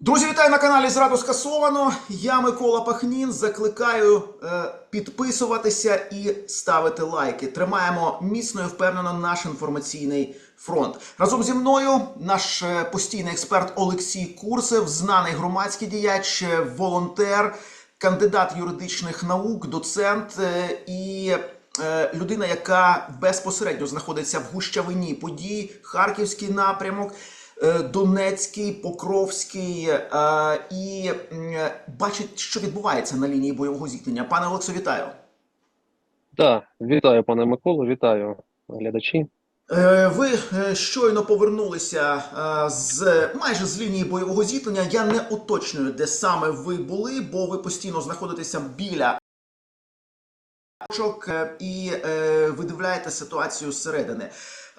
Друзі, вітаю на каналі Зраду скасовано. Я Микола Пахнін. Закликаю е, підписуватися і ставити лайки. Тримаємо міцно і впевнено наш інформаційний фронт. Разом зі мною наш е, постійний експерт Олексій Курсев, знаний громадський діяч, е, волонтер, кандидат юридичних наук, доцент е, і е, людина, яка безпосередньо знаходиться в гущавині подій, Харківський напрямок. Е, Донецький, Покровський е, і бачить, що відбувається на лінії бойового зіткнення. Пане Олексо, вітаю. Так, вітаю, пане Миколо, вітаю глядачі. Е, Ви е, щойно повернулися е, з майже з лінії бойового зіткнення. Я не уточнюю, де саме ви були, бо ви постійно знаходитеся біля е, і е, видивляєте ситуацію зсередини.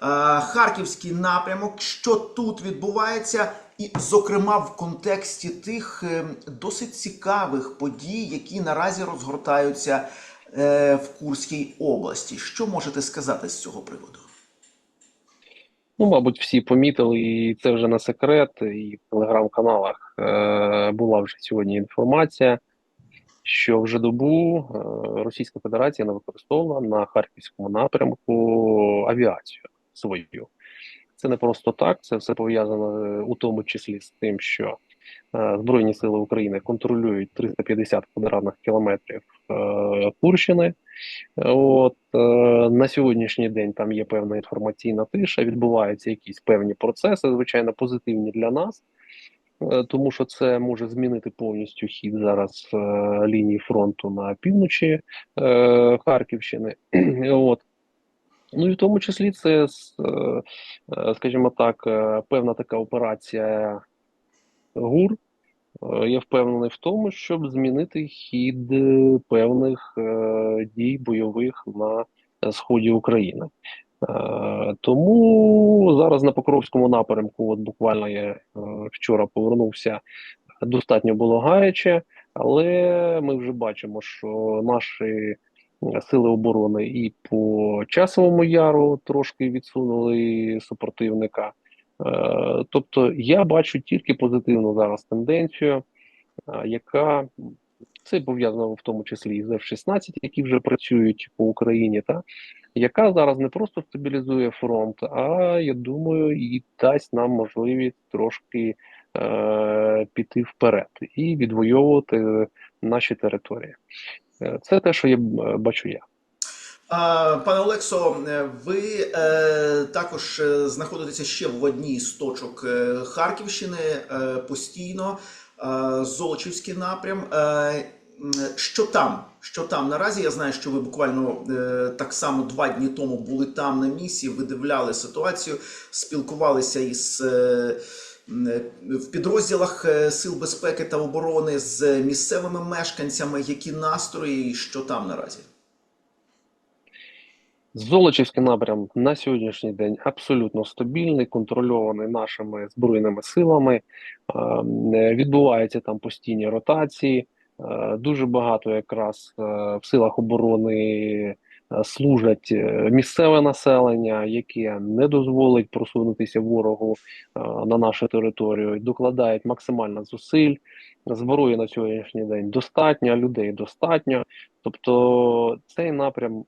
Е, Харківський напрямок, що тут відбувається, і, зокрема, в контексті тих е, досить цікавих подій, які наразі розгортаються е, в Курській області. Що можете сказати з цього приводу? Ну, мабуть, всі помітили, і це вже не секрет, і в телеграм-каналах е, була вже сьогодні інформація, що вже добу Російська Федерація не використовувала на харківському напрямку авіацію свою. Це не просто так, це все пов'язано е, у тому числі з тим, що е, Збройні сили України контролюють 350 квадратних кілометрів е, Курщини. От е, на сьогоднішній день там є певна інформаційна тиша, відбуваються якісь певні процеси, звичайно, позитивні для нас, тому що це може змінити повністю хід зараз лінії фронту на півночі Харківщини. От. Ну і в тому числі це, е, е, скажімо так, е, певна така операція ГУР. Я впевнений в тому, щоб змінити хід певних дій бойових на сході України. Тому зараз на Покровському напрямку, от буквально я вчора повернувся, достатньо було гаряче, але ми вже бачимо, що наші сили оборони і по часовому яру трошки відсунули супротивника. Е, Тобто я бачу тільки позитивну зараз тенденцію, е, яка це пов'язано в тому числі і з F-16, які вже працюють по Україні, та яка зараз не просто стабілізує фронт, а я думаю, і дасть нам можливість трошки е, піти вперед і відвоювати наші території. Е, Це те, що я бачу я. Пане Олексо, е, ви е, також е, знаходитеся ще в одній з точок е, Харківщини е, постійно, е, Золочівський напрям. Е, що там? Що там наразі? Я знаю, що ви буквально е, так само два дні тому були там на місії, видивляли ситуацію, спілкувалися із. В підрозділах е, Сил безпеки та оборони з місцевими мешканцями, які настрої, і що там наразі? Золочівський напрям на сьогоднішній день абсолютно стабільний, контрольований нашими збройними силами. Е, Відбуваються там постійні ротації. Е, Дуже багато якраз в силах оборони служать е, місцеве населення, яке не дозволить просунутися ворогу е, на нашу територію, докладають максимально зусиль. Зброї на сьогоднішній день достатньо, людей достатньо. Тобто цей напрям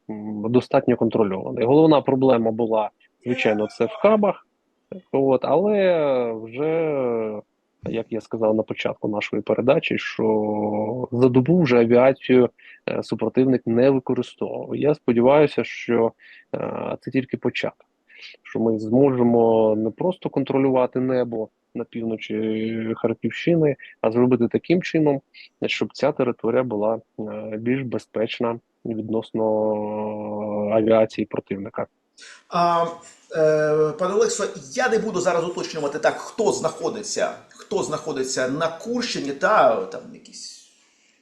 достатньо контрольований. Головна проблема була, звичайно, це в хабах, от, але вже, як я сказав на початку нашої передачі, що за добу вже авіацію е, супротивник не використовував. Я сподіваюся, що е, це тільки початок, що ми зможемо не просто контролювати небо на півночі Харківщини, а зробити таким чином, щоб ця територія була е, більш безпечна відносно авіації противника. Е, пане Олексо, я не буду зараз уточнювати так, хто знаходиться, хто знаходиться на Курщині, та там якісь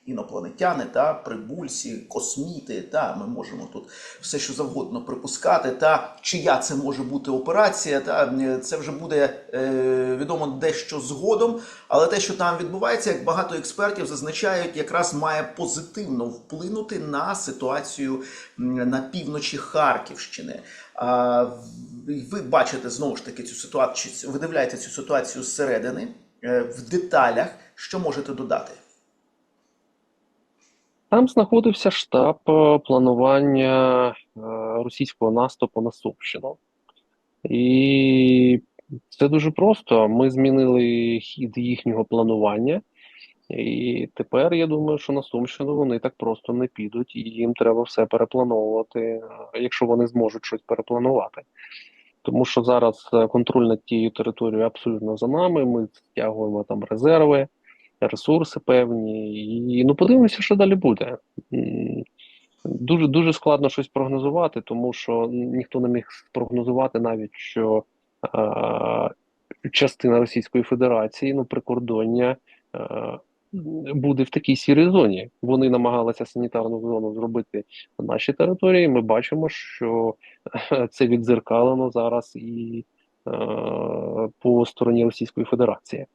інопланетяни, та прибульці, косміти, та ми можемо тут все що завгодно припускати. Та чия це може бути операція, та е, це вже буде е, відомо дещо згодом. Але те, що там відбувається, як багато експертів зазначають, якраз має позитивно вплинути на ситуацію на півночі Харківщини. А, ви бачите знову ж таки цю ситуацію, ви дивляєте цю ситуацію зсередини. е, в деталях, що можете додати? Там знаходився штаб е, планування е, російського наступу на Сумщину. І це дуже просто. Ми змінили хід їхнього планування, і тепер я думаю, що на Сумщину вони так просто не підуть, і їм треба все переплановувати, якщо вони зможуть щось перепланувати. Тому що зараз контроль над тією територією абсолютно за нами. Ми стягуємо там резерви, ресурси певні, і ну подивимося, що далі буде. Дуже дуже складно щось прогнозувати, тому що ніхто не міг спрогнозувати навіть, що е, частина Російської Федерації, ну прикордоння, е, буде в такій сірій зоні. Вони намагалися санітарну зону зробити на нашій території. Ми бачимо, що це віддзеркалено зараз і е, по стороні Російської Федерації.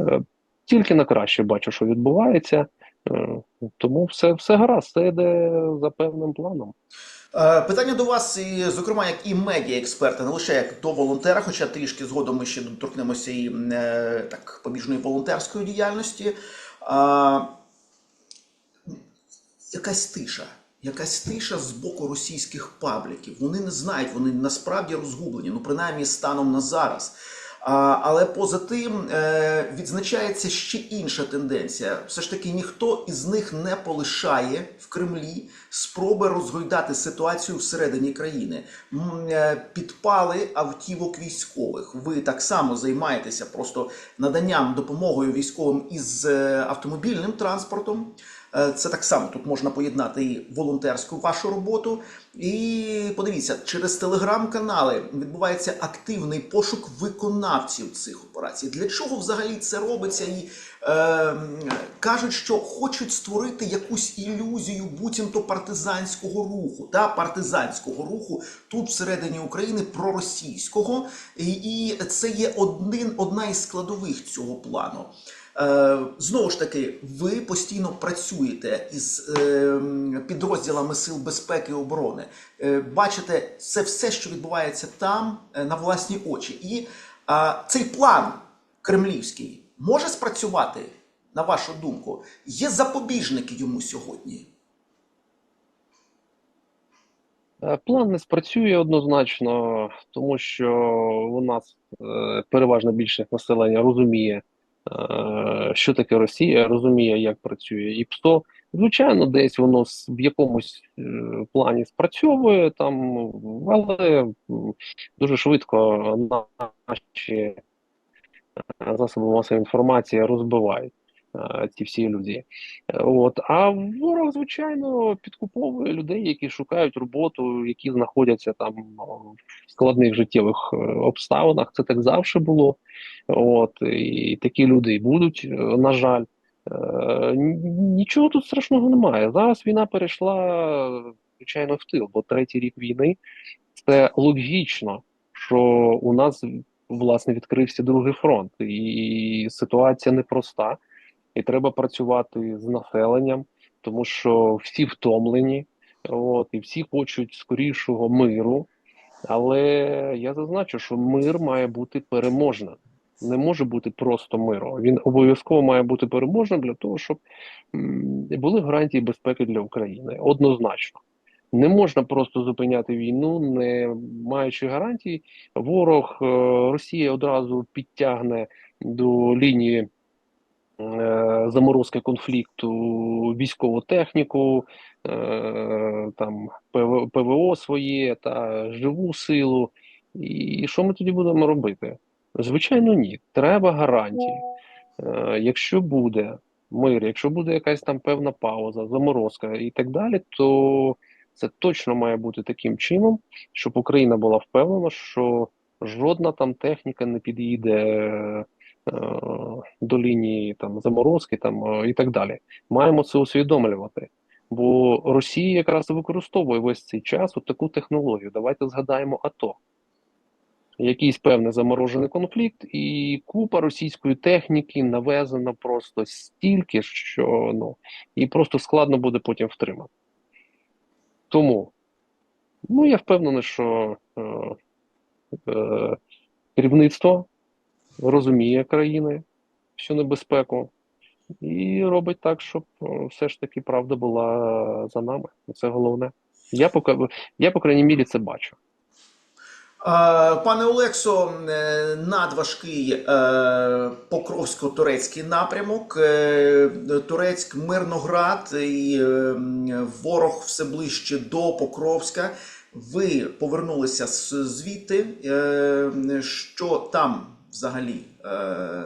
Е, тільки на краще бачу, що відбувається. Е, Тому все, все гаразд, все йде за певним планом. Е, Питання до вас, і, зокрема, як і медіа-експерта, не лише як до волонтера, хоча трішки згодом ми ще доторкнемося і е, так побіжної волонтерської діяльності. А, якась тиша. Якась тиша з боку російських пабліків. Вони не знають, вони насправді розгублені, ну принаймні станом на зараз. Але поза тим е, відзначається ще інша тенденція. Все ж таки ніхто із них не полишає в Кремлі спроби розгойдати ситуацію всередині країни. Е, Підпали автівок військових. Ви так само займаєтеся просто наданням допомогою військовим із е, автомобільним транспортом. Е, Це так само тут можна поєднати і волонтерську вашу роботу. І подивіться, через телеграм-канали відбувається активний пошук виконавців цих операцій. Для чого взагалі це робиться? І е, кажуть, що хочуть створити якусь ілюзію буцімто партизанського руху, та партизанського руху тут всередині України проросійського. І, і це є один, одна із складових цього плану. Е, Знову ж таки, ви постійно працюєте із е, підрозділами Сил безпеки і оборони. Е, Бачите це все, що відбувається там, е, на власні очі. І цей план кремлівський може спрацювати, на вашу думку? Є запобіжники йому сьогодні? План не спрацює однозначно, тому що у нас е, переважна більшість населення розуміє, що таке Росія, розуміє, як працює і ПСО. Звичайно, десь воно в якомусь е, плані спрацьовує там, але дуже швидко наші е, засоби масової інформації розбивають е, ці всі ілюзії. Е, От. А ворог, звичайно, підкуповує людей, які шукають роботу, які знаходяться там в складних життєвих е, обставинах. Це так завжди було. От. І такі люди і будуть, е, на жаль. Нічого тут страшного немає. Зараз війна перейшла, звичайно, в тил, бо третій рік війни це логічно, що у нас власне відкрився другий фронт, і ситуація непроста і треба працювати з населенням, тому що всі втомлені, от, і всі хочуть скорішого миру. Але я зазначу, що мир має бути переможним. Не може бути просто миру. Він обов'язково має бути переможним для того, щоб були гарантії безпеки для України. Однозначно. Не можна просто зупиняти війну, не маючи гарантій. Ворог е, Росія одразу підтягне до лінії заморозки конфлікту військову техніку, е, там ПВО своє та живу силу. І що ми тоді будемо робити? Звичайно, ні. Треба гарантії. Е, якщо буде мир, якщо буде якась там певна пауза, заморозка і так далі, то це точно має бути таким чином, щоб Україна була впевнена, що жодна там техніка не підійде е, до лінії там заморозки там е, і так далі. Маємо це усвідомлювати. Бо Росія якраз використовує весь цей час от таку технологію. Давайте згадаємо АТО. Якийсь певний заморожений конфлікт, і купа російської техніки навезена просто стільки, що ну і просто складно буде потім втримати. Тому ну я впевнений, що е, е, керівництво розуміє країни, всю небезпеку і робить так, щоб е, все ж таки правда була за нами. Це головне. Я поки я, по крайній мірі, це бачу. Пане Олексо, е, надважкий е, Покровсько-турецький напрямок, Турецьк, Мирноград і ворог все ближче до Покровська. Ви повернулися звідти. Що там взагалі е,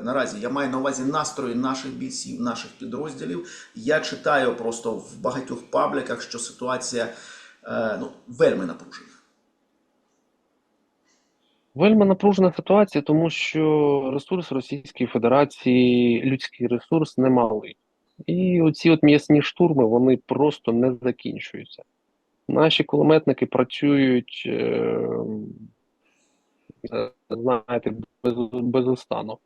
наразі? Я маю на увазі настрої наших бійців, наших підрозділів. Я читаю просто в багатьох пабліках, що ситуація е, ну, вельми напружена. Вельми напружена ситуація, тому що ресурс Російської Федерації, людський ресурс немалий. І оці от м'ясні штурми вони просто не закінчуються. Наші кулеметники працюють, е, знаєте, без, без устану.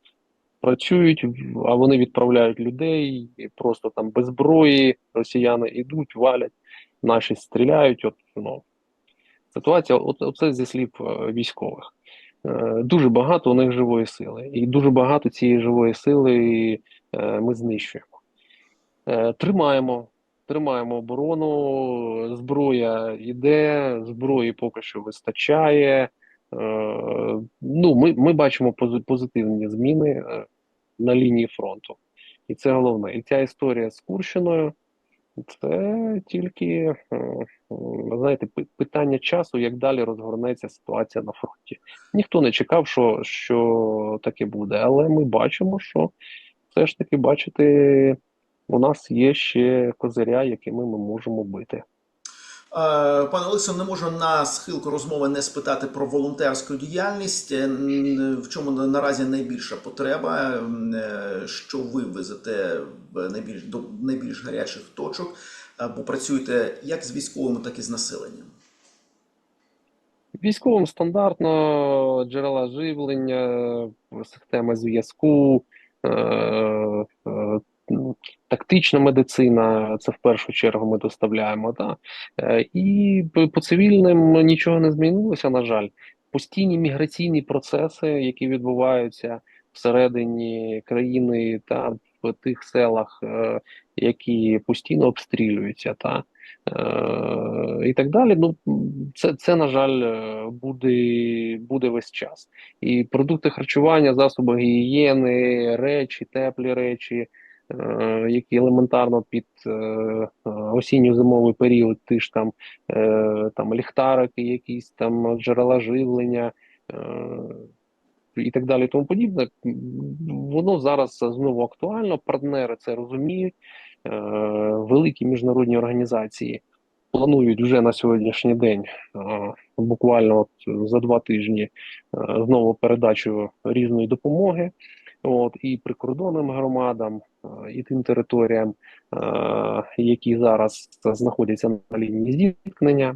Працюють, а вони відправляють людей просто там без зброї. Росіяни йдуть, валять, наші стріляють. От, ну, ситуація, от, оце зі слів е, військових. Е, Дуже багато у них живої сили, і дуже багато цієї живої сили е, ми знищуємо. Тримаємо, тримаємо оборону, зброя йде, зброї поки що вистачає. Е, Ну, ми, ми бачимо пози- позитивні зміни е, на лінії фронту. І це головне. І ця історія з Курщиною це тільки, е, знаєте, питання часу, як далі розгорнеться ситуація на фронті. Ніхто не чекав, що, що таке буде, але ми бачимо, що все ж таки, бачите, у нас є ще козиря, якими ми можемо бити. Е, Пане Олексо, не можу на схилку розмови не спитати про волонтерську діяльність. Е, В чому наразі найбільша потреба? Е, Що ви везете найбільш до найбільш гарячих точок? Бо працюєте як з військовими, так і з населенням. Військовим стандартно джерела живлення, система зв'язку, тактична медицина, це в першу чергу ми доставляємо. Да? Е, і по, цивільним нічого не змінилося, на жаль. Постійні міграційні процеси, які відбуваються всередині країни та в тих селах, е, які постійно обстрілюються, та е, і так далі. Ну це, це на жаль, буде, буде весь час. І продукти харчування, засоби гігієни, речі, теплі речі, які елементарно під е, е, осінньо-зимовий період, ти ж там, е, там ліхтарики, якісь там джерела живлення. Е, і так далі, тому подібне, воно зараз знову актуально. Партнери це розуміють. Е, великі міжнародні організації планують вже на сьогоднішній день, е, буквально от за два тижні, е, знову передачу різної допомоги. От і прикордонним громадам, і тим територіям, які зараз знаходяться на лінії зіткнення.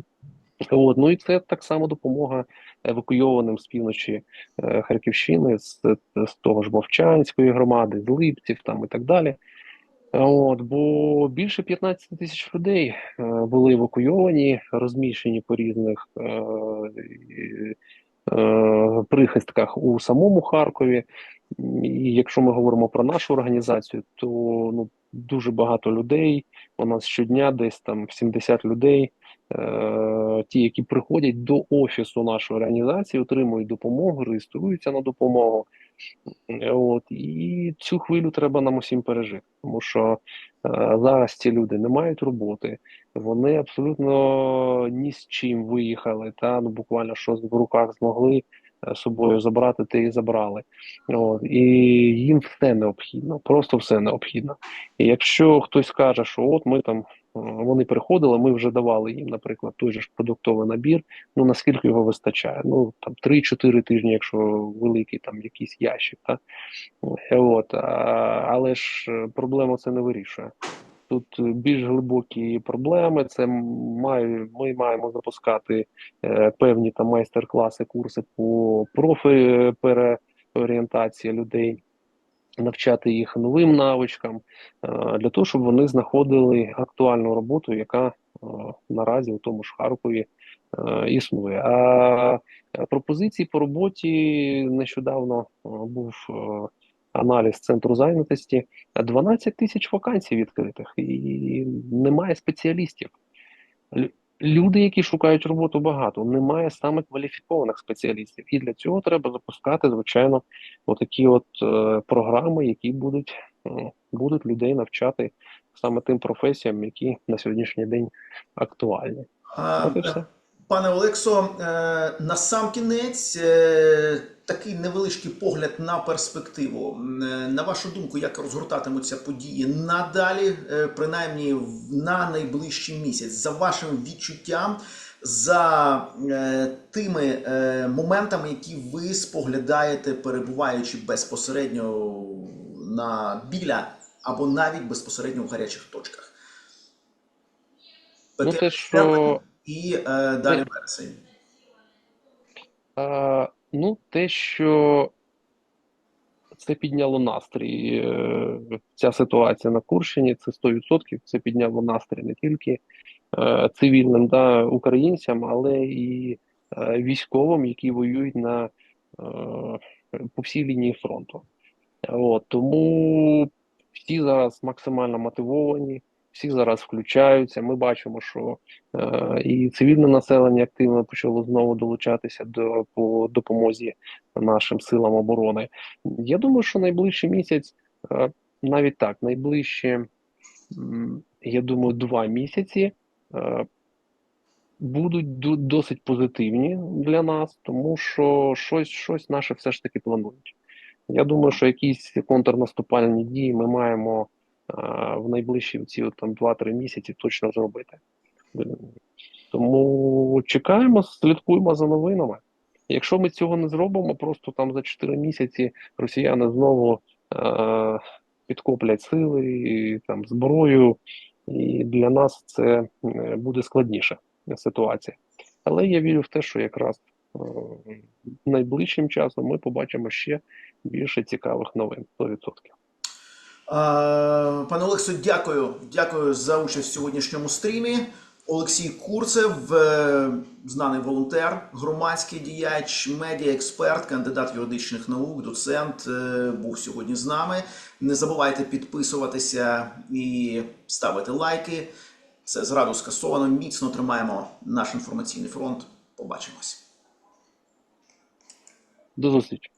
От, ну і це так само допомога евакуйованим з півночі е, Харківщини, з, з того ж Вовчанської громади, з Липців там і так далі. От, бо більше 15 тисяч людей е, були евакуйовані, розміщені по різних е, е, прихистках у самому Харкові. І якщо ми говоримо про нашу організацію, то ну, дуже багато людей. У нас щодня десь там 70 людей. Е, ті, які приходять до офісу нашої організації, отримують допомогу, реєструються на допомогу. Е, От і цю хвилю треба нам усім пережити, тому що е, зараз ці люди не мають роботи, вони абсолютно ні з чим виїхали, та ну буквально що в руках змогли е, собою забрати, те і забрали. От і їм все необхідно, просто все необхідно. І якщо хтось каже, що от ми там. е, Вони приходили, ми вже давали їм, наприклад, той же ж продуктовий набір. Ну наскільки його вистачає? Ну там 3-4 тижні, якщо великий там якийсь ящик, та от а, але ж е, проблема це не вирішує. Тут е, більш глибокі проблеми. Це має, ми маємо запускати е, певні там майстер-класи, курси по профі переорієнтації людей, навчати їх новим навичкам е, для того, щоб вони знаходили актуальну роботу, яка е, наразі у тому ж Харкові е, існує. А е, пропозиції по роботі нещодавно е, був е, аналіз центру зайнятості. 12 тисяч вакансій відкритих, і немає спеціалістів. Люди, які шукають роботу, багато. Немає саме кваліфікованих спеціалістів. І для цього треба запускати, звичайно, отакі от е, програми, які будуть, е, будуть людей навчати саме тим професіям, які на сьогоднішній день актуальні. А, От і все. Пане Олексо, е, на сам кінець е, такий невеличкий погляд на перспективу. Е, На вашу думку, як розгортатимуться події надалі, принаймні на найближчий місяць, за вашим відчуттям, за тими моментами, які ви споглядаєте, перебуваючи безпосередньо на біля або навіть безпосередньо в гарячих точках. Ну, те, що і е, далі вересень. Е, ну, те, що це підняло настрій, е, ця ситуація на Курщині, це 100%, це підняло настрій не тільки е, цивільним да, українцям, але і е, військовим, які воюють на, е, по всій лінії фронту. От, тому всі зараз максимально мотивовані, всі зараз включаються. Ми бачимо, що е, і цивільне населення активно почало знову долучатися до по допомозі нашим силам оборони. Я думаю, що найближчий місяць, е, навіть так, найближчі, я думаю, два місяці. е, Будуть ду- досить позитивні для нас, тому що щось, щось наше все ж таки планують. Я думаю, що якісь контрнаступальні дії ми маємо в найближчі ці там 2-3 місяці точно зробити. Тому чекаємо, слідкуємо за новинами. Якщо ми цього не зробимо, просто там за 4 місяці росіяни знову е, підкоплять сили, і, там зброю, і для нас це е, буде складніша ситуація. Але я вірю в те, що якраз е, найближчим часом ми побачимо ще більше цікавих новин 100%. Пане Олексо, дякую. Дякую за участь в сьогоднішньому стрімі. Олексій Курцев, е, знаний волонтер, громадський діяч, медіаексперт, кандидат юридичних наук, доцент, е, був сьогодні з нами. Не забувайте підписуватися і ставити лайки. Це зраду скасовано. Міцно тримаємо наш інформаційний фронт. Побачимось. До зустрічі!